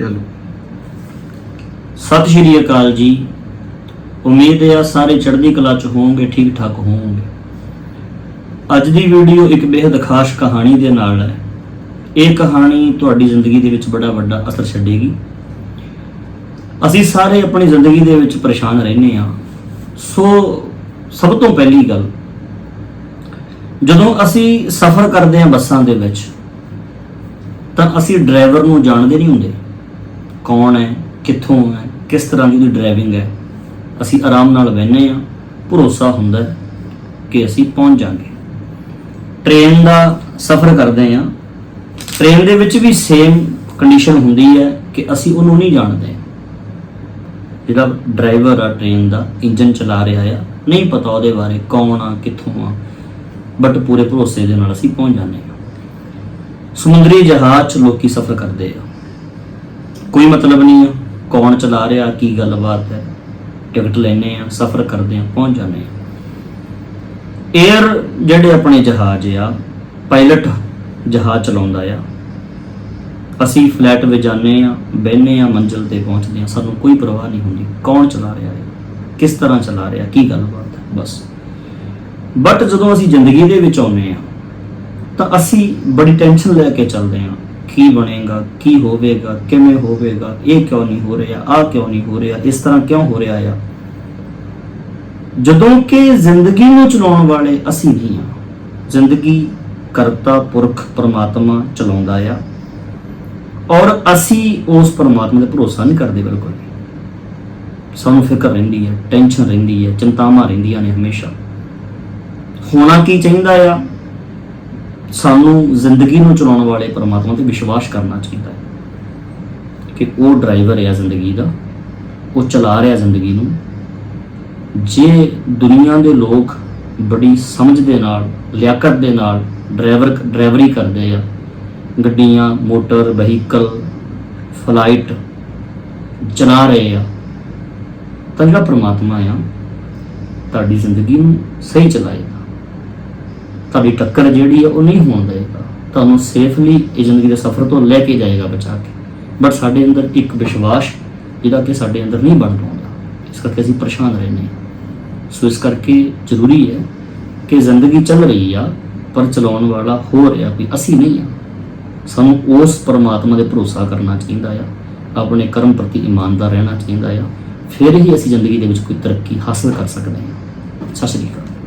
ਚਲੋ ਸਤਿ ਸ਼੍ਰੀ ਅਕਾਲ ਜੀ। ਉਮੀਦ ਹੈ ਸਾਰੇ ਚੜ੍ਹਦੀ ਕਲਾ ਚ ਹੋਵੋਗੇ ਠੀਕ ਠਾਕ ਹੋਵੋਗੇ। ਅੱਜ ਦੀ ਵੀਡੀਓ ਇੱਕ ਬੇहद ਖਾਸ ਕਹਾਣੀ ਦੇ ਨਾਲ ਹੈ। ਇਹ ਕਹਾਣੀ ਤੁਹਾਡੀ ਜ਼ਿੰਦਗੀ ਦੇ ਵਿੱਚ ਬੜਾ ਵੱਡਾ ਅਸਰ ਛੱਡੇਗੀ। ਅਸੀਂ ਸਾਰੇ ਆਪਣੀ ਜ਼ਿੰਦਗੀ ਦੇ ਵਿੱਚ ਪਰੇਸ਼ਾਨ ਰਹਿੰਦੇ ਹਾਂ। ਸੋ, ਸਭ ਤੋਂ ਪਹਿਲੀ ਗੱਲ, ਜਦੋਂ ਅਸੀਂ ਸਫ਼ਰ ਕਰਦੇ ਹਾਂ ਬੱਸਾਂ ਦੇ ਵਿੱਚ, ਤਾਂ ਅਸੀਂ ਡਰਾਈਵਰ ਨੂੰ ਜਾਣਦੇ ਨਹੀਂ ਹੁੰਦੇ। ਕੌਣ ਹੈ, ਕਿੱਥੋਂ ਹੈ, ਕਿਸ ਤਰ੍ਹਾਂ ਦੀ ਉਹਦੀ ਡਰਾਈਵਿੰਗ ਹੈ। ਅਸੀਂ ਆਰਾਮ ਨਾਲ ਬਹਿੰਦੇ ਆ ਭਰੋਸਾ ਹੁੰਦਾ ਕਿ ਅਸੀਂ ਪਹੁੰਚ ਜਾਾਂਗੇ ਟ੍ਰੇਨ ਦਾ ਸਫ਼ਰ ਕਰਦੇ ਆ ਟ੍ਰੇਨ ਦੇ ਵਿੱਚ ਵੀ ਸੇਮ ਕੰਡੀਸ਼ਨ ਹੁੰਦੀ ਹੈ ਕਿ ਅਸੀਂ ਉਹਨੂੰ ਨਹੀਂ ਜਾਣਦੇ। ਜਿਹੜਾ ਡਰਾਈਵਰ ਆ ਟ੍ਰੇਨ ਦਾ ਇੰਜਨ ਚਲਾ ਰਿਹਾ ਆ, ਨਹੀਂ ਪਤਾ ਉਹਦੇ ਬਾਰੇ ਕੌਣ ਆ, ਕਿੱਥੋਂ ਆ ਬਟ ਪੂਰੇ ਭਰੋਸੇ ਦੇ ਨਾਲ ਅਸੀਂ ਪਹੁੰਚ ਜਾਂਦੇ ਆ ਸਮੁੰਦਰੀ ਜਹਾਜ਼ 'ਚ ਲੋਕੀ ਸਫ਼ਰ ਕਰਦੇ ਆ। ਕੋਈ ਮਤਲਬ ਨਹੀਂ ਆ। ਕੌਣ ਚਲਾ ਰਿਹਾ, ਕੀ ਗੱਲਬਾਤ ਹੈ? ਟਿਕਟ ਲੈਨੇ ਆ, ਸਫ਼ਰ ਕਰਦੇ ਆ, ਪਹੁੰਚ ਜਾਂਦੇ ਆ। 에ਅਰ ਜਿਹੜੇ ਆਪਣੇ ਜਹਾਜ਼ ਆ ਪਾਇਲਟ ਜਹਾਜ਼ ਚਲਾਉਂਦਾ ਆ। ਅਸੀਂ ਫਲੈਟ ਵਿੱਚ ਜਾਂਦੇ ਆ ਬਹਿਨੇ ਆ, ਮੰਜ਼ਿਲ ਤੇ ਪਹੁੰਚਦੇ ਆ, ਸਾਨੂੰ ਕੋਈ ਪਰਵਾਹ ਨਹੀਂ ਹੁੰਦੀ। ਕੌਣ ਚਲਾ ਰਿਹਾ ਹੈ? ਕਿਸ ਤਰ੍ਹਾਂ ਚਲਾ ਰਿਹਾ, ਕੀ ਗੱਲਬਾਤ ਹੈ? ਬਸ। ਬਟ ਜਦੋਂ ਅਸੀਂ ਜ਼ਿੰਦਗੀ ਦੇ ਵਿੱਚ ਆਉਂਦੇ ਆ, ਤਾਂ ਅਸੀਂ ਬੜੀ ਟੈਨਸ਼ਨ ਲੈ ਕੇ ਚੱਲਦੇ ਹਾਂ ਕੀ ਬਣੇਗਾ, ਕੀ ਹੋਵੇਗਾ, ਕਿਵੇਂ ਹੋਵੇਗਾ, ਇਹ ਕਿਉਂ ਨਹੀਂ ਹੋ ਰਿਹਾ ਆ ਕਿਉਂ ਨਹੀਂ ਹੋ ਰਿਹਾ, ਇਸ ਤਰ੍ਹਾਂ ਕਿਉਂ ਹੋ ਰਿਹਾ ਆ? ਜਦੋਂ ਕਿ ਜ਼ਿੰਦਗੀ ਨੂੰ ਚਲਾਉਣ ਵਾਲੇ ਅਸੀਂ ਨਹੀਂ ਆ। ਜ਼ਿੰਦਗੀ ਕਰਤਾ ਪੁਰਖ ਪਰਮਾਤਮਾ ਚਲਾਉਂਦਾ ਆ ਔਰ ਅਸੀਂ ਉਸ ਪਰਮਾਤਮਾ ਤੇ ਭਰੋਸਾ ਨਹੀਂ ਕਰਦੇ ਬਿਲਕੁਲ ਸਾਨੂੰ ਫਿਕਰ ਰਹਿੰਦੀ ਹੈ ਟੈਨਸ਼ਨ ਰਹਿੰਦੀ ਹੈ ਚਿੰਤਾਵਾਂ ਰਹਿੰਦੀਆਂ ਨੇ ਹਮੇਸ਼ਾ। ਹੋਣਾ ਕੀ ਚਾਹੀਦਾ ਆ? ਸਾਨੂੰ ਜ਼ਿੰਦਗੀ ਨੂੰ ਚਲਾਉਣ ਵਾਲੇ ਪਰਮਾਤਮਾ ਤੇ ਵਿਸ਼ਵਾਸ ਕਰਨਾ ਚਾਹੀਦਾ ਹੈ ਕਿ ਉਹ ਡਰਾਈਵਰ ਹੈ ਜ਼ਿੰਦਗੀ ਦਾ, ਉਹ ਚਲਾ ਰਿਹਾ ਜ਼ਿੰਦਗੀ ਨੂੰ। ਜੇ ਦੁਨੀਆ ਦੇ ਲੋਕ ਬੜੀ ਸਮਝ ਦੇ ਨਾਲ, ਲਿਆਕਤ ਦੇ ਨਾਲ ਡਰਾਈਵਰ ਡਰਾਈਵਰੀ ਕਰਦੇ ਆ, ਗੱਡੀਆਂ, ਮੋਟਰ ਵਹੀਕਲ ਫਲਾਈਟ ਚਲਾ ਰਹੇ ਆ, ਤਾਂ ਜਿਹੜਾ ਪ੍ਰਮਾਤਮਾ ਆ, ਤੁਹਾਡੀ ਜ਼ਿੰਦਗੀ ਨੂੰ ਸਹੀ ਚਲਾਏ। ਤੁਹਾਡੀ ਟੱਕਰ ਜਿਹੜੀ ਹੈ ਉਹ ਨਹੀਂ ਹੋਣ ਦੇਗਾ ਤੁਹਾਨੂੰ ਸੇਫਲੀ ਇਹ ਜ਼ਿੰਦਗੀ ਦੇ ਸਫ਼ਰ ਤੋਂ ਲੈ ਕੇ ਜਾਏਗਾ ਬਚਾ ਕੇ। ਬਟ ਸਾਡੇ ਅੰਦਰ ਇੱਕ ਵਿਸ਼ਵਾਸ, ਜਿਹਦਾ ਕਿ ਸਾਡੇ ਅੰਦਰ ਨਹੀਂ ਬਣ ਪਾਉਂਦਾ ਇਸ ਕਰਕੇ ਅਸੀਂ ਪਰੇਸ਼ਾਨ ਰਹਿੰਦੇ ਹਾਂ। ਸੋ ਇਸ ਕਰਕੇ ਜ਼ਰੂਰੀ ਹੈ ਕਿ ਜ਼ਿੰਦਗੀ ਚੱਲ ਰਹੀ ਆ, ਪਰ ਚਲਾਉਣ ਵਾਲਾ ਹੋ ਰਿਹਾ ਵੀ ਅਸੀਂ ਨਹੀਂ ਆ। ਸਾਨੂੰ ਉਸ ਪਰਮਾਤਮਾ ਦੇ ਭਰੋਸਾ ਕਰਨਾ ਚਾਹੀਦਾ ਆ। ਆਪਣੇ ਕਰਮ ਪ੍ਰਤੀ ਇਮਾਨਦਾਰ ਰਹਿਣਾ ਚਾਹੀਦਾ ਆ। ਫਿਰ ਹੀ ਅਸੀਂ ਜ਼ਿੰਦਗੀ ਦੇ ਵਿੱਚ ਕੋਈ ਤਰੱਕੀ ਹਾਸਲ ਕਰ ਸਕਦੇ ਹਾਂ। ਸਤਿ ਸ਼੍ਰੀ ਅਕਾਲ।